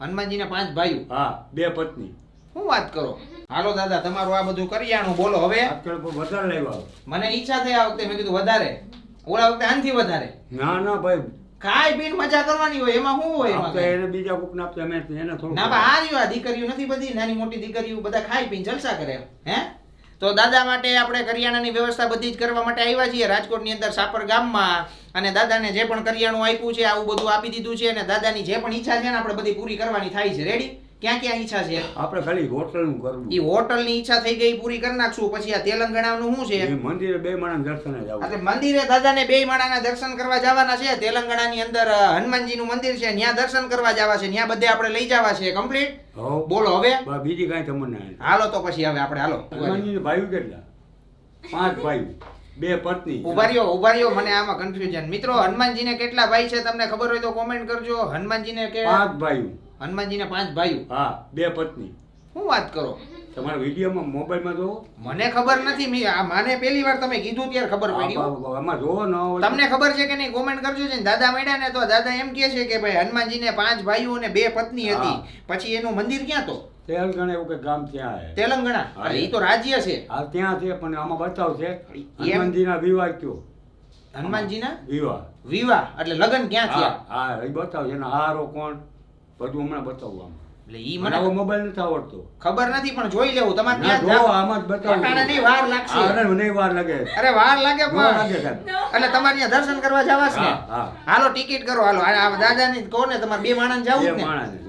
હનુમાનજીના પાંચ ભાઈઓ. હા બે પત્ની. શું વાત કરો? હાલો દાદા તમારું આ બધું કરિયાણું બોલો હવે. વધારે લાવ્યા મને ઈચ્છા થઈ આ વખતે મેં કીધું વધારે. ઓલા વખતે આનથી વધારે. ના ના ભાઈ. ખાઈ પીને મજા કરવાની હોય એમાં શું હોય એમાં એને બીજા કોક આપતો અમે એને થોડું ના બા આ દીકરીઓ નથી બધી નાની મોટી દીકરીઓ બધા ખાઈ પીને જલસા કરે હે? તો દાદા માટે આપણે કરિયાણાની વ્યવસ્થા બધી જ કરવા માટે આવ્યા છીએ. રાજકોટની અંદર સાપર ગામમાં અને દાદાને જે પણ કરિયાણું આપ્યું છે, આવું બધું આપી દીધું છે અને દાદાની જે પણ ઈચ્છા છે ને, આપણે બધી પૂરી કરવાની થાય છે. રેડી ક્યાં ક્યાં ઈચ્છા છે? આપણે ખાલી હોટલનું કરવું. ઈ હોટલની ઈચ્છા થઈ ગઈ પૂરી કરી નાખશું. પછી આ તેલંગાણાનું શું છે? મંદિરે બે માણા દર્શન જવું. એટલે મંદિરે દાદાને બે માળાના દર્શન કરવા જવાના છે. તેલંગાણાની અંદર હનુમાનજી હનુમાનજીનું મંદિર છે. ત્યાં દર્શન કરવા જવા છે. ત્યાં બધે આપણે લઈ જવા છે. કમ્પ્લીટ? બોલો હવે. બીજી કાંઈ તમને. હાલો તો પછી હવે આપણે હાલો. ભાઈઓ કેટલા? પાંચ ભાઈ બે પત્ની. ઉભારીઓ ઉભારીઓ મને આમાં કન્ફ્યુઝન મિત્રો હનુમાનજીને કેટલા ભાઈ છે? તમને ખબર હોય તો કોમેન્ટ કરજો. હનુમાનજીને કે પાંચ ભાઈઓ. હનુમાનજીને પાંચ ભાઈઓ. હા બે પત્ની. શું વાત કરો? તમારા વિડીયોમાં મોબાઈલમાં જોવો. મને ખબર નથી મી- આ મને પહેલી વાર તમે કીધું ત્યારે ખબર પડી આમાં જોવો ન હોય તમને ખબર છે કે નહીં? કોમેન્ટ કરજો છે દાદા મળ્યા ને તો દાદા એમ કહે છે કે ભાઈ હનુમાનજીને પાંચ ભાઈઓ અને બે પત્ની હતી. પછી એનું મંદિર ક્યાં તો? તેલંગણા એવું કે ગામ ત્યાં છે. તેલંગણા. એટલે તો રાજ્ય છે. હા ત્યાં છે પણ આમાં બતાવ છે. હનુમાનજીના વિવાહ કયો? હનુમાનજીના? વિવાહ. વિવાહ? એટલે લગ્ન ક્યાં થયા? હા એ બતાવ છે. હારો કોણ? બધું હમણાં બતાવું આમાં એટલે ઈ મને આવો મોબાઈલ નથી આવડતો. ખબર નથી પણ જોઈ લેવું. તમારે ત્યાં જ. આમાં જ બતાવું. અટાણે નહીં વાર લાગશે. અરે મને વાર લાગે. અરે વાર લાગે પણ. લાગે સાહેબ. એટલે તમારે ત્યાં દર્શન કરવા જવા છે. હાલો ટિકિટ કરો. હાલો આ દાદાની કહો ને તમારે બે માણસ જવું ને?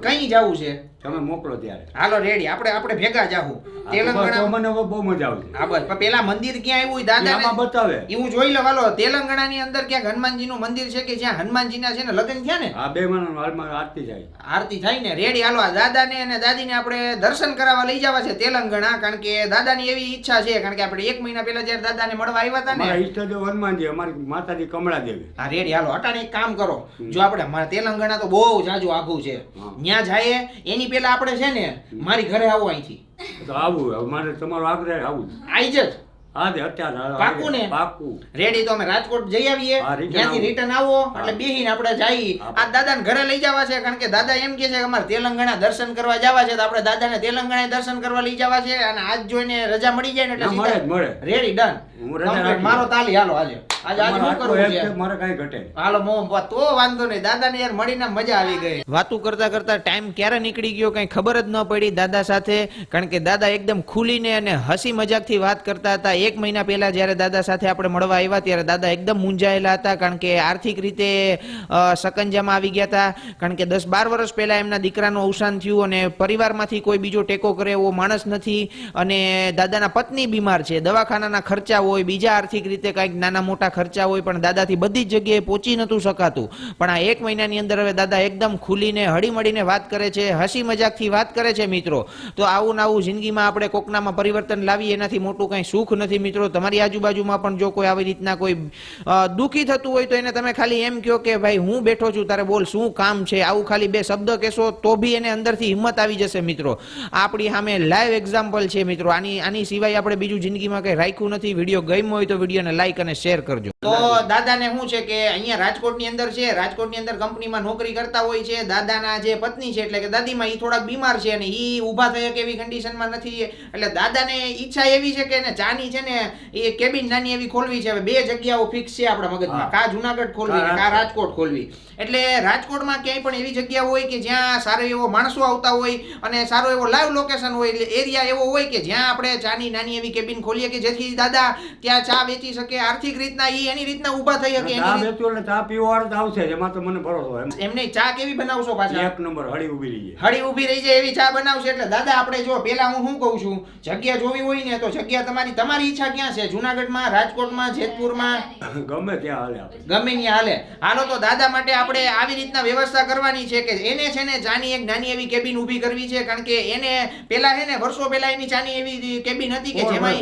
કઈ જવું છે? તમે મોકલો ત્યારે. Hello ready. આપણે આપણે ભેગા જાહું. હા, તેલંગાણા મને બહુ મજા આવશે. હા બસ. પણ પેલા મંદિર ક્યાં આવ્યું દાદા બતાવે. ઈ હું જોઈ લઉં. હાલો તેલંગાણાની અંદર ક્યાંક હનુમાનજીનું મંદિર છે કે જ્યાં હનુમાનજીના છે ને લગ્ન થયા ને? આ બે માણસ હાલમાં આરતી થાય. આરતી થાય ને? રેડી. હાલો આ દાદાને અને દાદીને આપણે દર્શન કરાવવા લઈ જવા છે તેલંગાણા કારણ કે દાદાની એવી ઈચ્છા છે. કારણ કે આપણે એક મહિના પહેલા જ્યારે દાદાને મળવા આવ્યા હતા ને ઈષ્ટદેવ હનુમાનજી અમારી માતાજી કમળા દેવી. હા રેડી. હાલો અટાણે એક કામ કરો. જો આપણે તેલંગણા તેલંગાણા તો બહુ જાજુ આઘું છે. હા. ત્યાં જાય એની પહેલા આપણે છે ને મારી ઘરે આવો અહીંથી. તો આવું હવે મારે તમારો આગ્રહ આવું આઈ જ હા દે અત્યારે હાલો, ને? પાક્કું રેડી તો અમે રાજકોટ જઈ આવીએ. ત્યાંથી રિટર્ન આવો. એટલે બેહીને આપણે જઈ. આ દાદાને ઘરે લઈ જવા છે કારણ કે દાદા એમ કહે છે કે અમારે તેલંગાણા દર્શન કરવા જવા છે તો આપણે દાદાને તેલંગાણા દર્શન કરવા લઈ જવા છે અને આજ જોઈને રજા મળી જાય ને એટલે મળે મળે. રેડી ડન મારો તાલી હાલો આજે આજે આજે શું કરવું છે? છે, મારે કાંઈ ઘટે હાલો મો તો વાંધો નહીં. દાદાને યાર મળીને મજા આવી ગઈ. વાતું કરતા કરતા ટાઈમ ક્યારે નીકળી ગયો કઈ ખબર જ ન પડી દાદા સાથે કારણ કે દાદા એકદમ ખુલીને અને હસી મજાકથી વાત કરતા હતા. એક મહિના પહેલા જ્યારે દાદા સાથે આપણે મળવા આવ્યા ત્યારે દાદા એકદમ મૂંઝાયેલા હતા કારણ કે આર્થિક રીતે સકંજામાં આવી ગયા હતા. કારણ કે દસ બાર વર્ષ પહેલા એમના દીકરાનું અવસાન થયું અને પરિવારમાંથી કોઈ બીજો ટેકો કરે એવો માણસ નથી અને દાદાના પત્ની બીમાર છે. દવાખાનાના ખર્ચા હોય બીજા આર્થિક રીતે કંઈક નાના મોટા ખર્ચા હોય પણ દાદાથી બધી જ જગ્યાએ પહોંચી નહોતું શકાતું. પણ આ એક મહિનાની અંદર હવે દાદા એકદમ ખુલીને, હળીમળીને વાત કરે છે, હસી મજાકથી વાત કરે છે મિત્રો. તો આવું ને આવું જિંદગીમાં આપણે કોકનામાં પરિવર્તન લાવીએ એનાથી મોટું કંઈ સુખ નથી મિત્રો. તમારી આજુબાજુમાં પણ જો કોઈ આવી રીતના કોઈ દુઃખી થતું હોય તો એને તમે ખાલી એમ કહો કે ભાઈ, હું બેઠો છું, તારે બોલ, શું કામ છે? આવું ખાલી બે શબ્દ કહેશો તો બી એને અંદરથી હિંમત આવી જશે મિત્રો. આપણી સામે લાઈવ એક્ઝામ્પલ છે મિત્રો. આની આની સિવાય આપણે બીજું જિંદગીમાં કંઈ રાખ્યું નથી. વીડિયો ગમ્યો હોય તો વિડીયોને લાઈક અને શેર કરજો. તો દાદાને શું છે કે અહીંયા રાજકોટની અંદર છે રાજકોટની અંદર કંપનીમાં નોકરી કરતા હોય છે દાદાના જે પત્ની છે એટલે કે દાદીમાં એ થોડાક બીમાર છે અને એ ઊભા થઈ કે એવી કન્ડિશનમાં નથી. એટલે દાદાને ઈચ્છા એવી છે કે ને ચાની છે ને એ કેબિન નાની એવી ખોલવી છે. હવે બે જગ્યાઓ ફિક્સ છે આપણા મગજમાં. કા જુનાગઢ ખોલવી કા રાજકોટ. ખોલવી. એટલે રાજકોટમાં ક્યાંય પણ એવી જગ્યા હોય કે જ્યાં સારો એવો માણસો આવતા હોય અને સારો એવો લાઈવ લોકેશન હોય એટલે એરિયા એવો હોય કે જ્યાં આપણે ચાની નાની એવી કેબિન ખોલીએ કે જેથી દાદા ત્યાં ચા વેચી શકે આર્થિક રીતના ઈ એની રીતના ઊભા થઈ શકે ચા એની એટલે ચા પીવા વાળો આવશે એમાં તો મને ભરોસો એમ. એમને ચા કેવી બનાવશો પાછા? એક નંબર હળી ઊભી રહી હળી ઊભી રહી જાય એવી ચા બનાવશે એટલે દાદા આપણે જો પેલા હું શું કહું છું? જગ્યા જોવી હોય ને તો જગ્યા તમારી તમારી ઈચ્છા ક્યાં છે? જુનાગઢમાં રાજકોટમાં જેતપુરમાં? ગમે ત્યાં હાલે ગમે ત્યાં હાલે. હાલો તો દાદા માટે આપણે આવી રીતના વ્યવસ્થા કરવાની છે કે એને છે ને ચાની એક નાની એવી કેબિન ઊભી કરવી છે કારણ કે એને પેલા છે ને વર્ષો પહેલા એની ચાની એવી કેબિન હતી કે જેમાં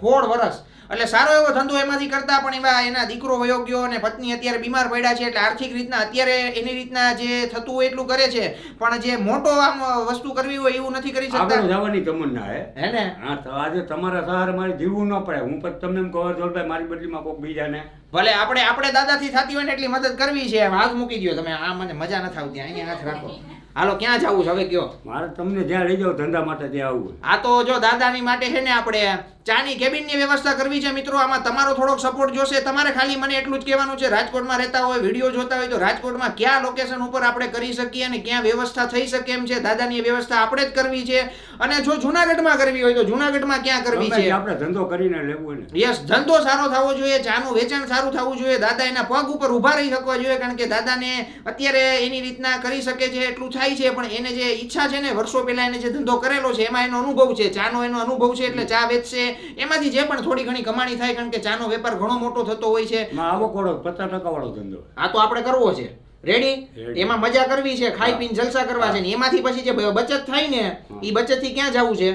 સોળ વર્ષ. એટલે સારો એવો ધંધો એમાંથી કરતા પણ એવા એના દીકરો વયો ગયો અને પત્ની અત્યારે બીમાર પડ્યા છે એટલે આર્થિક રીતના અત્યારે એની રીતના જે થતું હોય એટલું કરે છે પણ જે મોટો આમ વસ્તુ કરવી હોય એવું નથી કરી શકતા. જવાની તમન્ના હે. ને? હા તો આજે તમારા સહારે મારે જીવવું ન પડે. હું પણ તમને એમ કહો છું ભાઈ મારી બદલીમાં કોઈક બીજાને. ભલે આપણે આપણે દાદાથી થતી હોય ને એટલી મદદ કરવી છે હાથ મૂકી દો તમે આ મને મજા નથી આવતી અહીંયા હાથ રાખો. હાલો ક્યાં જવું છે? હવે કયો. મારે તમને જ્યાં લઈ જાઓ ધંધા માટે ત્યાં આવવું આ તો જો દાદાની માટે છે ને આપણે ચાની કેબિનની વ્યવસ્થા કરવી છે મિત્રો. આમાં તમારો થોડોક સપોર્ટ જોશે. તમારે ખાલી મને એટલું જ કહેવાનું છે રાજકોટમાં રહેતા હોય વીડિયો જોતા હોય તો રાજકોટમાં ક્યાં લોકેશન ઉપર આપણે કરી શકીએ અને ક્યાં વ્યવસ્થા થઈ શકે એમ છે દાદાની વ્યવસ્થા આપણે જ કરવી છે. અને જો જુનાગઢમાં કરવી હોય તો જુનાગઢમાં ક્યાં કરવી છે? આપણે ધંધો કરીને લેવું યસ ધંધો સારો થવો જોઈએ ચાનું વેચાણ સારું થવું જોઈએ દાદા એના પગ ઉપર ઊભા રહી શકવા જોઈએ કારણ કે દાદાને અત્યારે એની રીતના કરી શકે છે એટલું થાય છે પણ એને જે ઈચ્છા છે ને વર્ષો પહેલા એને જે ધંધો કરેલો છે એમાં એનો અનુભવ છે ચાનો એનો અનુભવ છે એટલે ચા વેચશે એમાંથી જે પણ થોડી ઘણી કમાણી થાય કારણ કે ચાનો વેપાર ઘણો મોટો થતો હોય છે. આવો કોડો પચાસ ટકા વાળો ધંધો. આ તો આપણે કરવો છે. રેડી એમાં મજા કરવી છે ખાઈ પીને જલસા કરવા છે ને એમાંથી પછી જે બચત થાય ને એ બચતથી ક્યાં જવું છે?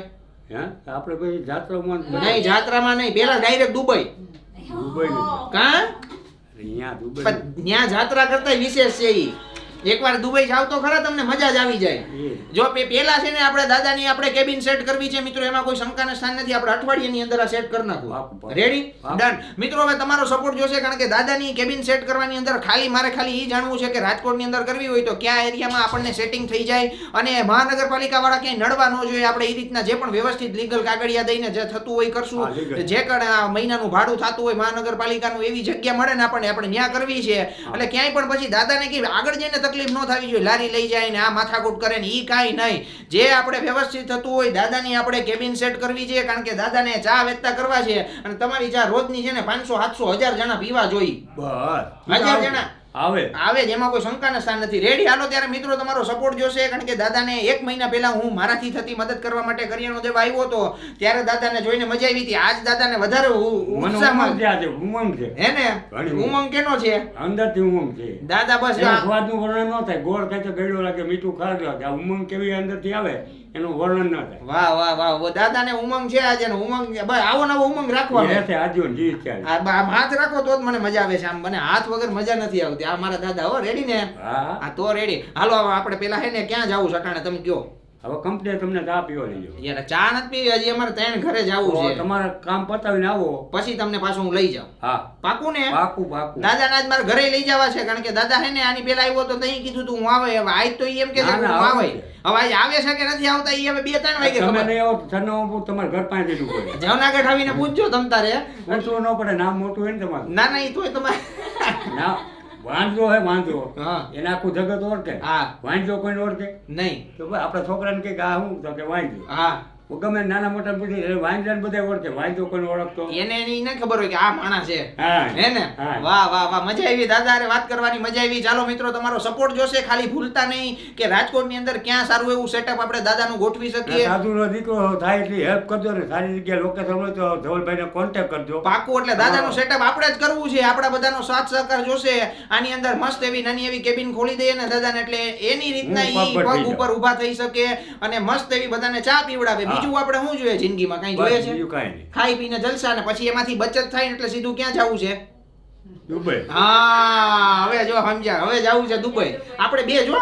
આપણે પછી જાત્રામાં નહીં જાત્રામાં નહીં. પેલા ડાયરેક્ટ દુબઈ. દુબઈ કા? અહીંયા દુબઈ ત્યાં જાત્રા કરતા વિશેષ છે ઈ. એકવાર દુબઈ જાવ તો ખરા તમને મજા જ આવી જાય. જો પેલા છે ને આપણે દાદાની આપણે કેબિન સેટ કરવી છે મિત્રો એમાં કોઈ શંકાને સ્થાન નથી આપણે અઠવાડિયાની અંદર આ સેટ કરી પાકું. રેડી ડન મિત્રો હવે તમારો સપોર્ટ જોશે કારણ કે દાદાની કેબિન સેટ કરવાની અંદર ખાલી મારે ખાલી એ જાણવું છે કે રાજકોટની અંદર કરવી હોય તો કયા એરિયામાં આપણને સેટિંગ થઈ જાય અને મહાનગરપાલિકા વાળા ક્યાંય નડવા ન જોઈએ. આપણે એ રીતના જે પણ વ્યવસ્થિત લીગલ કાગળિયા દઈને જે થતું હોય કરશું. જે કણ આ મહિનાનું ભાડું થતું હોય મહાનગરપાલિકાનું એવી જગ્યા મળે ને આપણને. આપણે ન્યા કરવી છે. એટલે ક્યાંય પણ પછી દાદાને કે આગળ જઈને તકલીફ ન થવી જોઈએ. લારી લઈ જાય ને આ માથાકૂટ કરે ને એ કાંઈ નહીં. જે આપણે વ્યવસ્થિત થતું હોય દાદાની આપણે કેબિન સેટ કરવી જોઈએ કારણ કે દાદાને ચા વેચતા કરવા છે અને તમારી ચા રોજની છે ને પાંચસો સાતસો હજાર જણા પીવા જોઈએ બસ. હજાર જણા. આવે. આવે જેમાં કોઈ શંકાના સ્થાન નથી. રેડી હાલો ત્યારે મિત્રો તમારો સપોર્ટ જોશે કારણ કે દાદાને એક મહિના પહેલા હું મારાથી થતી મદદ કરવા માટે કરિયાણો દેવા આવ્યો હતો ત્યારે દાદાને જોઈને મજા આવી હતી. આજ દાદાને વધારે ઉત્સાહમાં ઉમંગ છે આજે ઉમંગ છે. હે ને? ઉમંગ. કેનો છે? અંદરથી ઉમંગ છે. દાદા બસ સ્વાદનું વર્ણન ન થાય. ગોળ ખાય તો ગળ્યો લાગે મીઠું ખાર લાગે. આ ઉમંગ કેવી અંદરથી આવે? એનું વર્ણન ન થાય. વાહ વાહ વાહ. દાદા દાદાને ઉમંગ છે આજે ને ઉમંગ બસ આવો નવો ઉમંગ રાખવા રહેશે આજીવન જી છે આ આમ હાથ રાખો તો જ મને મજા આવે છે. આમ મને હાથ વગર મજા નથી આવતી. આ મારા દાદા હો રેડી ને? હા તો રેડી હાલો આપણે પેલા હે ને ક્યાં જાવું સટાણે તમે કયો. હવે કંપની તમને ચા પીવા લઈ યાર ચા નથી પીવી હજી અમારે ત્રણ ઘરે જવું છે. તમારે કામ પતાવીને આવો. પછી તમને પાછું હું લઈ જાઉં. હા. પાકું ને પાકું પાકું. દાદા આજ મારે ઘરે લઈ જવા છે કારણ કે દાદા હે ને આની પેલા આવ્યો તો નહીં કીધું તું હું આવે. હવે આજ તો એમ કે હું આવે હવે આજ આવે છે કે નથી આવતા એ હવે બે ત્રણ વાગે તમે ખબર. નહીં આવો તો તમારે ઘર પાસે જવું પડે જવનાગઢ આવીને પૂછજો તમ તારે. પૂછવું ન પડે નામ મોટું હોય ને તમારું. ના ના એ તો તમારે. ના. વાંધો હે વાંધો. હા. એને આખું જગત ઓળખે? હા. વાંદરો કોઈને ઓળખે? નહીં. તો આપણા છોકરાને કે આ હું તો કે વાંદરો હું. ગમે નાના મોટા પૂછી વાંદરાને બધા ઓળખે? વાંધો કોને ઓળખતો? એને એની ન ખબર હોય કે આ માણસ છે. હે ને? વાહ વાહ વાહ મજા આવી. દાદા અરે વાત કરવાની મજા આવી. ચાલો મિત્રો તમારો સપોર્ટ જોશે. ખાલી ભૂલતા નહીં કે રાજકોટની અંદર ક્યાં સારું એવું સેટઅપ આપણે દાદાનું ગોઠવી શકીએ. સાધુનો દીકરો થાય એટલી હેલ્પ કરજો ને. સારી જગ્યાએ લોકેશન હોય તો ધવલભાઈને કોન્ટેક્ટ કરજો. પાકું એટલે દાદાનું સેટઅપ આપણે જ કરવું છે. આપણા બધાનો સાથ સહકાર જોશે. આની અંદર મસ્ત એવી નાની એવી કેબિન ખોલી દઈએ ને દાદાને એટલે એની રીતના ઈ પગ ઉપર ઊભા થઈ શકે અને મસ્ત એવી બધાને ચા પીવડાવે. બીજું આપણે શું જોઈએ જિંદગીમાં? કઈ જોઈએ છે? બીજું કાંઈ નહીં. ખાઈ પીને જલસા ને પછી એમાંથી બચત થાય ને એટલે સીધું ક્યાં જવું છે? દુબઈ. હા હવે જો સમજ્યા હવે જવું છે દુબઈ. આપણે બે જો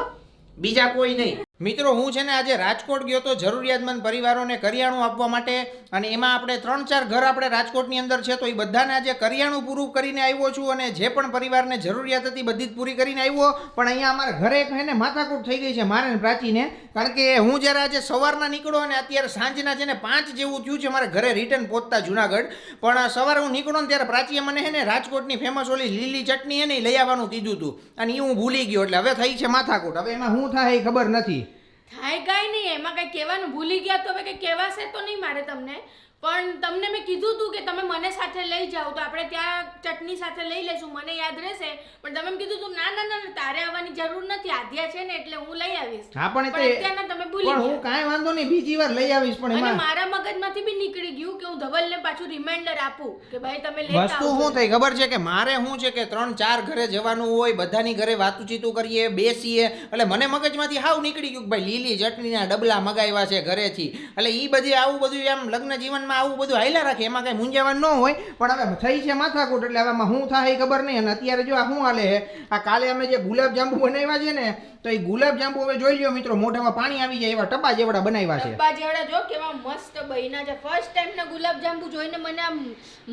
બીજા કોઈ નહીં. મિત્રો, હું છે ને આજે રાજકોટ ગયો તો જરૂરિયાતમંદ પરિવારોને કરિયાણું આપવા માટે અને એમાં આપણે ત્રણ ચાર ઘર આપણે રાજકોટની અંદર છે તો એ બધાને આજે કરિયાણું પૂરું કરીને આવ્યો છું અને જે પણ પરિવારને જરૂરિયાત હતી બધી જ પૂરી કરીને આવ્યો. પણ અહીંયા અમારા ઘરે એક હે ને માથાકૂટ થઈ ગઈ છે મારે પ્રાચીને. કારણ કે હું જ્યારે આજે સવારના નીકળો અને અત્યારે સાંજના છે ને પાંચ જેવું થયું છે મારે ઘરે રિટર્ન પહોંચતા જુનાગઢ. પણ સવારે હું નીકળો ને ત્યારે પ્રાચીએ મને હે ને રાજકોટની ફેમસ ઓલી લીલી ચટણી એને લઈ આવવાનું કીધું હતું અને એ હું ભૂલી ગયો, એટલે હવે થઈ છે માથાકૂટ. હવે એમાં શું થાય એ ખબર નથી. થાય કાંઈ નહીં, એમાં કંઈ કહેવાનું ભૂલી ગયા તો હવે કંઈ કહેવાશે તો નહીં મારે તમને. પણ તમને મેં કીધું હતું કે તમે મને સાથે લઈ જાઓ તો આપણે ત્યાં ચટણી સાથે લઈ લેશું મને યાદ રહેશે. પણ તમે એમ કીધું હતું ના ના ના ના, તારે આવવાની જરૂર નથી આધ્યા છે ને એટલે હું લઈ આવીશ. હા પણ એ અત્યારના તમે ભૂલી પણ હું કાંઈ વાંધો નહીં બીજી વાર લઈ આવીશ પણ એમાં મારા મગજમાંથી બી નીકળી ગયું કે હું ધવલને પાછું રિમાઇન્ડર આપું કે ભાઈ તમે લેતા વસ્તુ શું થઈ? ખબર છે કે મારે શું છે કે ત્રણ ચાર ઘરે જવાનું હોય બધાની ઘરે વાતુચીતું કરીએ બેસીએ એટલે મને મગજમાંથી હાવ નીકળી ગયું કે ભાઈ લીલી ચટણીના ડબલા મગાવ્યા છે ઘરેથી. એટલે એ બધી આવું બધું એમ લગ્ન જીવનમાં આવું બધું હાલ્યા રાખે એમાં કઈ મૂંઝાવાનું ન હોય. પણ હવે થઈ છે માથાકૂટ એટલે હવે આમાં શું થાય એ ખબર નહીં. અને અત્યારે જો આ શું હાલે છે? આ કાલે અમે જે ગુલાબ જાંબુ બનાવ્યા છે ને તો એ ગુલાબજાંબુ હવે જોઈ લ્યો મિત્રો મોઢામાં પાણી આવી જાય એવા ટબા જેવડા બનાવ્યા છે. ડબ્બા જેવડા જો કેવા મસ્ત બન્યા છે. ફર્સ્ટ ટાઈમ ના ગુલાબજાંબુ જોઈને મને આમ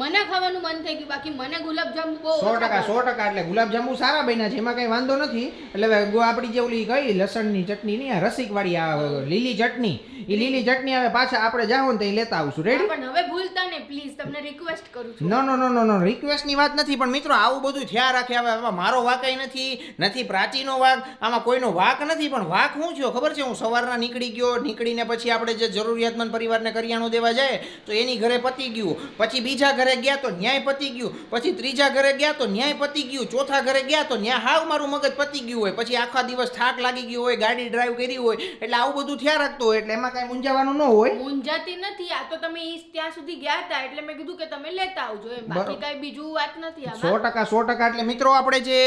મને ખાવાનું મન થઈ ગયું. બાકી મને ગુલાબજાંબુ બહુ સો ટકા. સો ટકા એટલે ગુલાબજાંબુ સારા બન્યા છે. એમાં કઈ વાંધો નથી. એટલે હવે આપણી જે ઓલી કઈ લસણની ચટણી નહીં રસિક વાળી આ લીલી ચટણી. એ લીલી ચટણી હવે પાછા આપણે જાઉં ને તો એ લેતા આવશું. રેડી પણ હવે ભૂલતા ને પ્લીઝ તમને રિક્વેસ્ટ કરું છું. નો નો નો નો નો રિક્વેસ્ટની વાત નથી પણ મિત્રો આવું બધું થયા રાખે હવે આમાં મારો વાકઈ નથી નથી પ્રાચીનો વાક આમાં કોઈનો વાક નથી પણ વાક હું થયો? ખબર છે હું સવારના નીકળી ગયો નીકળીને પછી આપણે જે જરૂરિયાતમંદ પરિવારને કરિયાણું દેવા જાય તો એની ઘરે પતી ગયું. પછી બીજા ઘરે ગયા તો ન્યાય પતી ગયું. પછી ત્રીજા ઘરે ગયા તો ન્યાય પતી ગયું. ચોથા ઘરે ગયા તો ન્યાય હાવ મારું મગજ પતી ગયું હોય. પછી આખા દિવસ થાક લાગી ગયો હોય ગાડી ડ્રાઈવ કરી હોય એટલે આવું બધું થયા રાખતો હોય એટલે એમાં કાંઈ મૂંઝાવાનું ન હોય. મૂંઝાતી નથી આ તો તમે ઈ ત્યાં સુધી ગયા હતા એટલે મેં કીધું કે તમે લેતા આવજો એમ. બાકી. કઈ બીજું વાત નથી સો ટકા સો ટકા. એટલે મિત્રો આપણે જે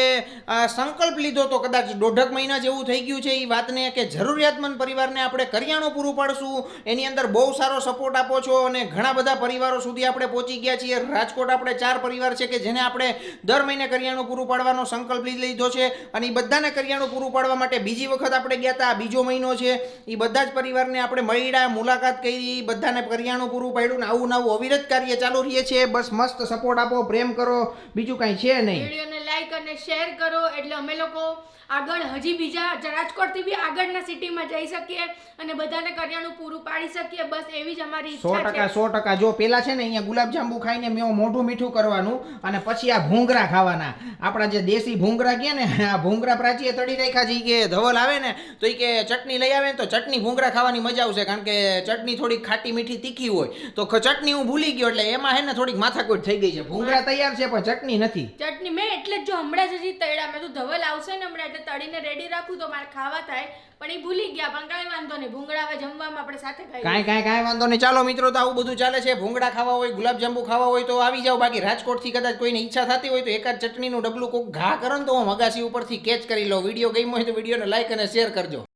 સંકલ્પ લીધો તો કદાચ દોઢક મહિના જેવું થઈ ગયું છે એ વાતને કે જરૂરિયાતમંદ પરિવારને આપણે કરિયાણું પૂરું પાડશું. એની અંદર બહુ સારો સપોર્ટ આપો છો અને ઘણા બધા પરિવારો સુધી આપણે પહોંચી ગયા છીએ. રાજકોટ આપણે ચાર પરિવાર છે કે જેને આપણે દર મહિને કરિયાણું પૂરું પાડવાનો સંકલ્પ લીધો છે અને એ બધાને કરિયાણું પૂરું પાડવા માટે બીજી વખત આપણે ગયા હતા. બીજો મહિનો છે. એ બધા જ પરિવારને આપણે મળ્યા મુલાકાત કરી બધાને કરિયાણું પૂરું પાડ્યું ને આવું નવું અવિરત કાર્ય ચાલુ રહીએ છીએ બસ મસ્ત સપોર્ટ આપો, પ્રેમ કરો, બીજું કાંઈ છે નહીં. વિડીયોને લાઈક અને શેર કરો એટલે અમે લોકો આગળ હજી બીજા રાજકોટથી બી આગળના સિટીમાં જઈ શકીએ અને બધાને કરિયાણું પૂરું પાડી શકીએ. બસ એવી જ અમારી સો ટકા સો ટકા. જો પેલા છે ને અહીંયા ગુલાબજાંબુ ખાઈને મેં મોઢું મીઠું કરવાનું અને પછી આ ભૂંગરા ખાવાના. આપણા જે દેશી ભૂંગરા કહે ને આ ભૂંગરા પ્રાચીએ તળી રાખ્યા છે કે ધવલ આવે ને તો એ કે ચટણી લઈ આવે ને તો ચટણી ભૂંગરા ખાવાની મજા આવશે કારણ કે ચટણી થોડીક ખાટી મીઠી તીખી હોય. તો ચટણી હું ભૂલી ગયો એટલે એમાં હે ને થોડીક માથાકૂટ થઈ ગઈ છે. ભૂંગરા તૈયાર છે પણ ચટણી નથી. ચટણી મેં એટલે જ જો હમણાં જ હજી તળ્યા. મેં તો ધવલ આવશે ને હમણાં એટલે તળીને રેડી રાખું તો મારે ખાવા થાય, પણ એ ભૂલી ગયા, પણ કાંઈ વાંધો નહીં. ભૂંગળા જમવામાં આપણે સાથે ખાઈ કાંઈ કાંઈ કાંઈ વાંધો નહીં. ચાલો મિત્રો, તો આવું બધું ચાલે છે. ભૂંગળા ખાવા હોય ગુલાબજાંબુ ખાવા હોય, તો આવી જાઓ. બાકી રાજકોટથી કદાચ કોઈને ઈચ્છા થતી હોય, તો એકાદ ચટણીનું ડબલું કોક ઘા કરો ને તો હું મગાસી ઉપરથી કેચ કરી લો વીડિયો ગમ્યો હોય તો વિડીયોને લાઈક અને શેર કરજો.